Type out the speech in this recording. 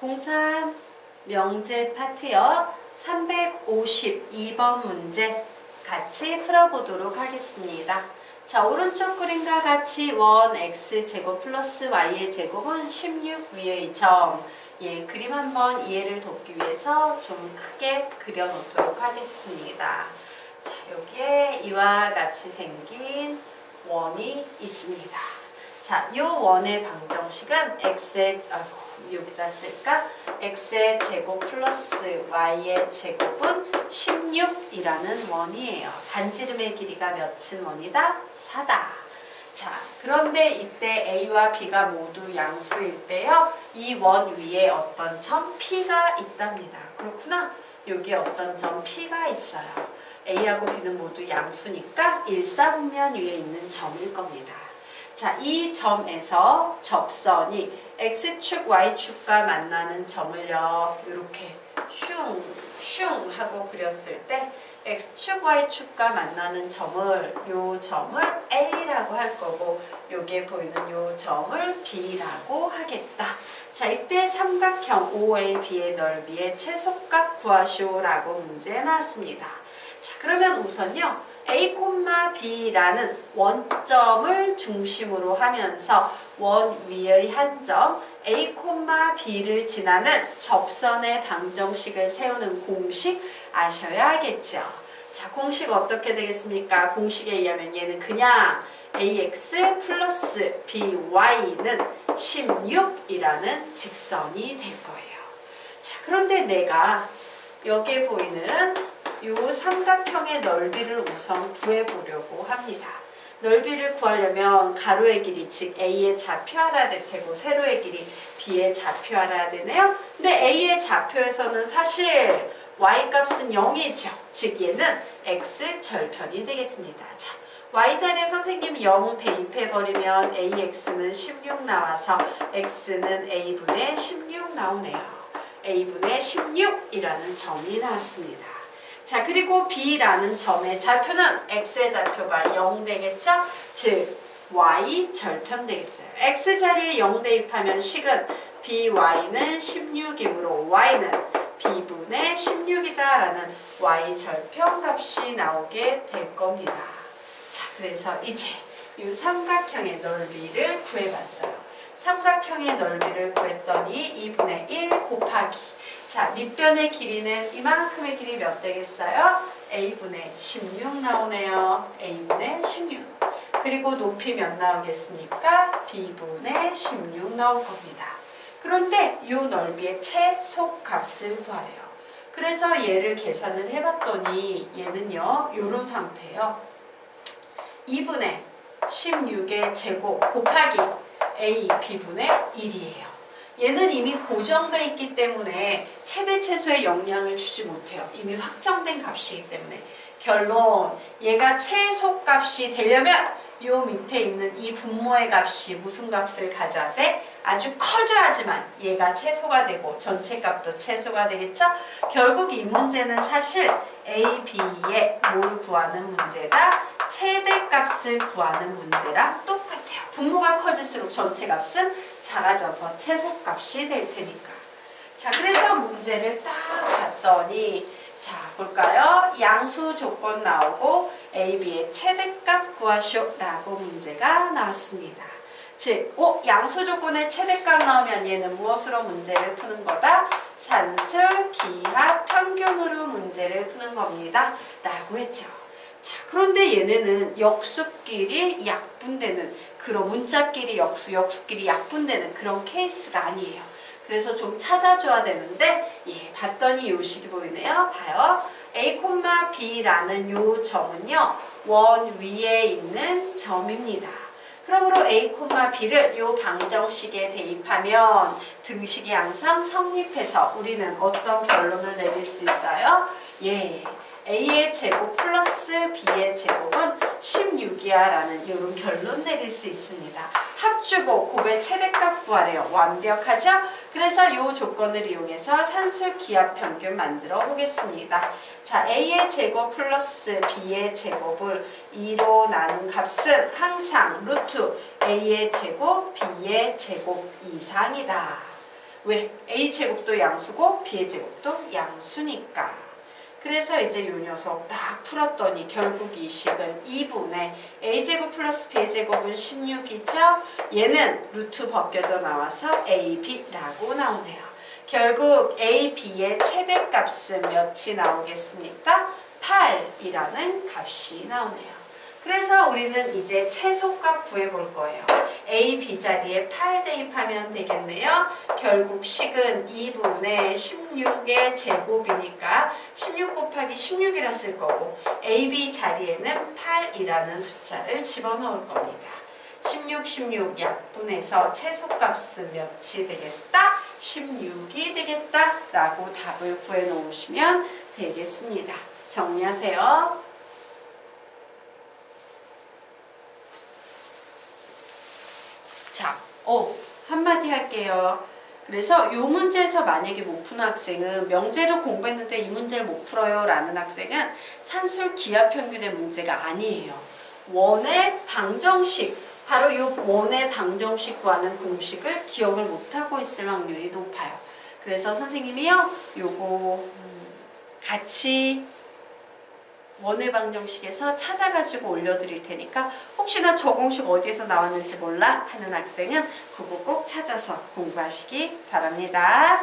고3 명제 파트요 352번 문제 같이 풀어보도록 하겠습니다. 자 오른쪽 그림과 같이 원 x 제곱 플러스 y의 제곱은 16 위의 점. 예 그림 한번 이해를 돕기 위해서 좀 크게 그려놓도록 하겠습니다. 자 여기에 이와 같이 생긴 원이 있습니다. 자, 이 원의 방정식은 x의 아이고, 여기다 쓸까? x의 제곱 플러스 y의 제곱은 16이라는 원이에요. 반지름의 길이가 몇인 원이다? 4다. 자, 그런데 이때 a와 b가 모두 양수일 때요. 이 원 위에 어떤 점 p가 있답니다. 그렇구나. 여기에 어떤 점 p가 있어요. a하고 b는 모두 양수니까 일사분면 위에 있는 점일 겁니다. 자, 이 점에서 접선이 x축, y축과 만나는 점을요. 이렇게 슝, 슝 하고 그렸을 때 x축, y축과 만나는 점을 요 점을 a라고 할 거고 여기에 보이는 요 점을 b라고 하겠다. 자, 이때 삼각형 OAB의 넓이의 최소값 구하시오라고 문제 나왔습니다. 자, 그러면 우선요. A, B라는 원점을 중심으로 하면서 원 위의 한 점 A, B를 지나는 접선의 방정식을 세우는 공식 아셔야겠죠. 자, 공식 어떻게 되겠습니까? 공식에 의하면 얘는 그냥 ax 플러스 by는 16이라는 직선이 될 거예요. 자, 그런데 내가 여기에 보이는 이 삼각형의 넓이를 우선 구해보려고 합니다. 넓이를 구하려면 가로의 길이 즉 A의 좌표 알아야 될 테고 세로의 길이 B의 좌표 알아야 되네요. 근데 A의 좌표에서는 사실 Y 값은 0이죠. 즉 얘는 X 절편이 되겠습니다. 자, Y자리에 선생님 0 대입해버리면 AX는 16 나와서 X는 A분의 16 나오네요. A분의 16이라는 점이 나왔습니다. 자, 그리고 B라는 점의 좌표는 X의 좌표가 0 되겠죠? 즉, Y 절편 되겠어요. X 자리에 0 대입하면 식은 BY는 16이므로 Y는 B분의 16이다라는 Y 절편 값이 나오게 될 겁니다. 자, 그래서 이제 이 삼각형의 넓이를 구해봤어요. 삼각형의 넓이를 구했더니 2분의 1 곱하기 자, 밑변의 길이는 이만큼의 길이 몇 되겠어요? a분의 16 나오네요. a분의 16. 그리고 높이 몇 나오겠습니까? b분의 16 나올 겁니다. 그런데 이 넓이의 최소 값을 구하래요. 그래서 얘를 계산을 해봤더니 얘는요, 이런 상태예요. 2분의 16의 제곱 곱하기 a b분의 1이에요. 얘는 이미 고정되어 있기 때문에 최대 최소의 영향을 주지 못해요. 이미 확정된 값이기 때문에. 결론, 얘가 최소 값이 되려면 요 밑에 있는 이 분모의 값이 무슨 값을 가져야 돼? 아주 커져야지만 얘가 최소가 되고 전체 값도 최소가 되겠죠? 결국 이 문제는 사실 A, B의 뭘 구하는 문제다? 최대값을 구하는 문제랑 똑같아요. 분모가 커질수록 전체 값은 작아져서 최소값이 될 테니까. 자, 그래서 문제를 딱 봤더니 자, 볼까요? 양수 조건 나오고 A, B의 최대값 구하쇼라고 문제가 나왔습니다. 즉, 어, 양수 조건의 최대값 나오면 얘는 무엇으로 문제를 푸는 거다? 산술, 기하, 평균으로 문제를 푸는 겁니다. 라고 했죠. 자, 그런데 얘네는 역수끼리 약분되는 그런 문자끼리 역수, 역수끼리 약분되는 그런 케이스가 아니에요. 그래서 좀 찾아줘야 되는데 예, 봤더니 요 식이 보이네요. 봐요. A, B라는 요 점은요. 원 위에 있는 점입니다. 그러므로 A, B를 요 방정식에 대입하면 등식이 항상 성립해서 우리는 어떤 결론을 내릴 수 있어요? 예. A의 제곱 플러스 B의 제곱은 16이야 라는 이런 결론 내릴 수 있습니다. 합주고 곱의 최대값 구하래요. 완벽하죠? 그래서 이 조건을 이용해서 산술 기하 평균 만들어 보겠습니다. 자, A의 제곱 플러스 B의 제곱을 2로 나눈 값은 항상 루트 A의 제곱, B의 제곱 이상이다. 왜? a제곱도 양수고 b의 제곱도 양수니까. 그래서 이제 요 녀석 딱 풀었더니 결국 이 식은 2분의 a제곱 플러스 b제곱은 16이죠? 얘는 루트 벗겨져 나와서 ab라고 나오네요. 결국 a, b의 최대값은 몇이 나오겠습니까? 8이라는 값이 나오네요. 그래서 우리는 이제 최소값 구해볼 거예요. a, b 자리에 8 대입하면 되겠네요. 결국 식은 2분의 16의 제곱이니까 16 곱하기 16이라 쓸 거고 a, b 자리에는 8이라는 숫자를 집어넣을 겁니다. 16, 16 약분해서 최소값은 몇이 되겠다? 16이 되겠다 라고 답을 구해 놓으시면 되겠습니다. 정리하세요. 자, 어, 한마디 할게요. 그래서 이 문제에서 만약에 못 푸는 학생은 명제를 공부했는데 이 문제를 못 풀어요 라는 학생은 산술 기하 평균의 문제가 아니에요. 원의 방정식, 바로 이 원의 방정식 구하는 공식을 기억을 못하고 있을 확률이 높아요. 그래서 선생님이요, 요거 음, 같이 원의 방정식에서 찾아가지고 올려드릴 테니까 혹시나 저 공식 어디에서 나왔는지 몰라 하는 학생은 그거 꼭 찾아서 공부하시기 바랍니다.